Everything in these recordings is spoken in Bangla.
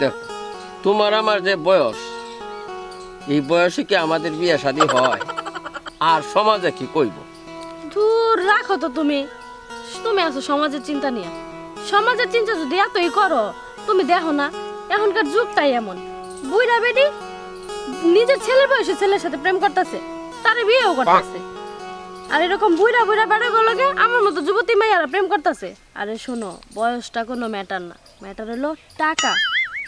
দেখ, তোমার আমার যে বয়স, এই বয়সে কি আমাদের বিয়ে শাদী হয়? আর সমাজে কি কইব? দূর রাখো তো তুমি। তুমি আছো সমাজের চিন্তা নিয়ে। সমাজের চিন্তা যদি এতই করো, তুমি দেখো না, এখনকার যুগটাই এমন। বুইরা বেডি নিজের ছেলের বয়সে ছেলের সাথে প্রেম করতেছে, তারে বিয়েও করতেছে। আর এরকম বুইরা বুইরা বেড়া গুলোকে আমার মতো যুবতী মাইয়ারা প্রেম করতেছে। আরে শোনো, বয়সটা কোনো ম্যাটার না। ম্যাটার হলো টাকা।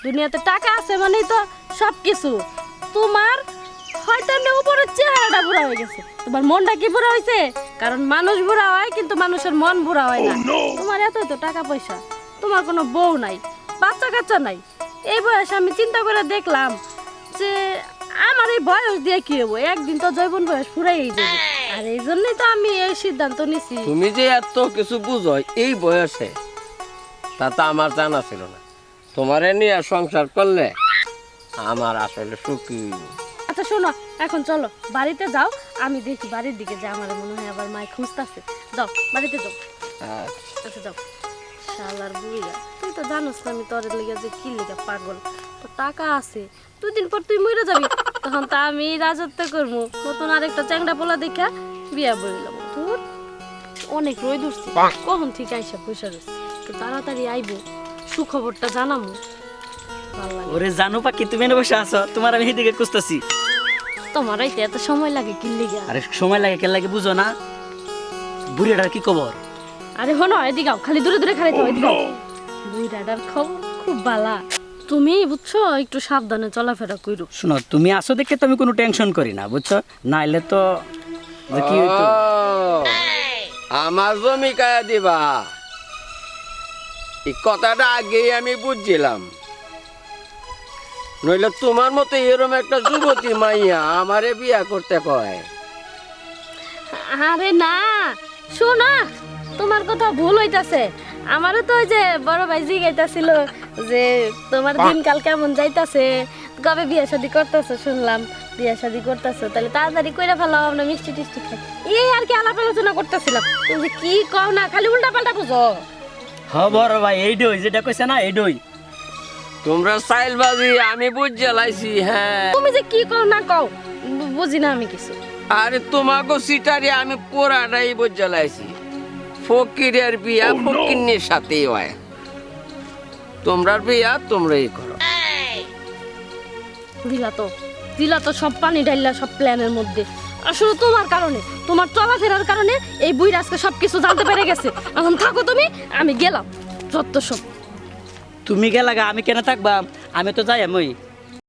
দুনিয়াতে টাকা আছে মানেই তো সব কিছু তোমার হয়তো এমনি উপরের চেহারাটা বুড়া হয়ে গেছে। তোমার মনটা কি বুড়া হয়েছে কারণ মানুষ বুড়া হয় কিন্তু মানুষের মন বুড়া হয় না। তোমার এত তো টাকা পয়সা তোমার কোনো বউ নাই বাচ্চা কাচ্চা নাই। এই বয়সে আমি চিন্তা করে দেখলাম যে আমার এই বয়স দিয়ে কি হব? একদিন তো জৈবন বয়স ফুরাই যাবে। আর এই জন্যই তো আমি এই সিদ্ধান্ত নিছি। তুমি যে এত কিছু বুঝো এই বয়সে তা তো আমার জানা ছিল না। তোমারে নিয়ে সংসার করলে আমার আসলে সুখী। আচ্ছা শোনো এখন চলো বাড়িতে যাও আমি দেখি বাড়ির দিকে যে আমার মনে হয় আবার মায় খুঁজতেছে। যাও বাড়িতে যাও। আচ্ছা। আচ্ছা যাও। শালার বুড়িয়া তুই তো জানোস না আমি তোর লেগে যে কি লেগে পাগল। তো টাকা আছে দুদিন পর তুই মরে যাবি তখন তা আমি রাজত্ব করব। নতুন আরেকটা চ্যাংড়া পোলা দেখা বিয়া বলিলাম তোর অনেক রই উঠছি। কখন ঠিক আইসা পয়সা রয়েছে তো তাড়াতাড়ি আইবো। সুখবরটা জানামু। ওরে জানো পাখি তুমি এনে বসে আছো তোমার আমি এদিকে খুঁজতেছি। তোমার আইতে এত সময় লাগে কি লেগে? আরে সময় লাগে কেন লাগে বুঝো না। বুড়িটার কি খবর? আরে হনো এদিকে আও, খালি দূরে দূরে খালি তো এদিকে আও। বুইড়াটার খবর খুব বালা। তুমি বুঝছ একটু সাবধানে চলাফেরা কইরো। শোনো তুমি আসো দেখে তো আমি কোনো টেনশন করি না বুঝছ? নাইলে তো যে কি হইতো? আমার জমি কায়া দিবা। এই কথাটা আগেই আমি বুঝছিলাম। নইলে তোমার মতো এরম একটা যুবতী মাইয়া আমারে বিয়া করতে কয়। আরে না শোনা তোমার কথা ভুল হইতাছে। আমারও তো ওই যে বড় ভাই জিগাইতাছিল যে তোমার দিনকাল কেমন যাইতাছে? কবে বিয়া শাদি করতেছো? শুনলাম বিয়া শাদি করতেছো। তাহলে তাড়াতাড়ি কইরা ফেলাও আমরা মিষ্টি টিষ্টি খাই। এই আর কি আলাপ আলোচনা করতেছিলাম। তুমি যে কি কও না খালি উল্টা পাল্টা বুঝো। হ বড় ভাই এই ডই যেটা কইছে না এই ডই। তোমরা সাইলবাজি আমি বুঝে লাইছি হ্যাঁ। তুমি যে কি কও না কও বু- বুঝি না আমি কিছু। আরে তোমাকে সিটারে আমি পুরাটাই বুঝে লাইছি। ফকিরের বিয়া ফকিন্নির সাথেই হয়। তোমরা বিয়া তোমরাই করো। দিলা তো দিলা তো সব পানি ঢাইলা সব প্ল্যানের মধ্যে। আসলে তোমার কারণে, তোমার চলাফেরার কারণে এই বুইরা আজকে সব কিছু জানতে পেরে গেছে। এখন থাকো তুমি, আমি গেলাম সত্য সব। তুমি গেলাগা, আমি কেন থাকবা আমি তো যাই আমি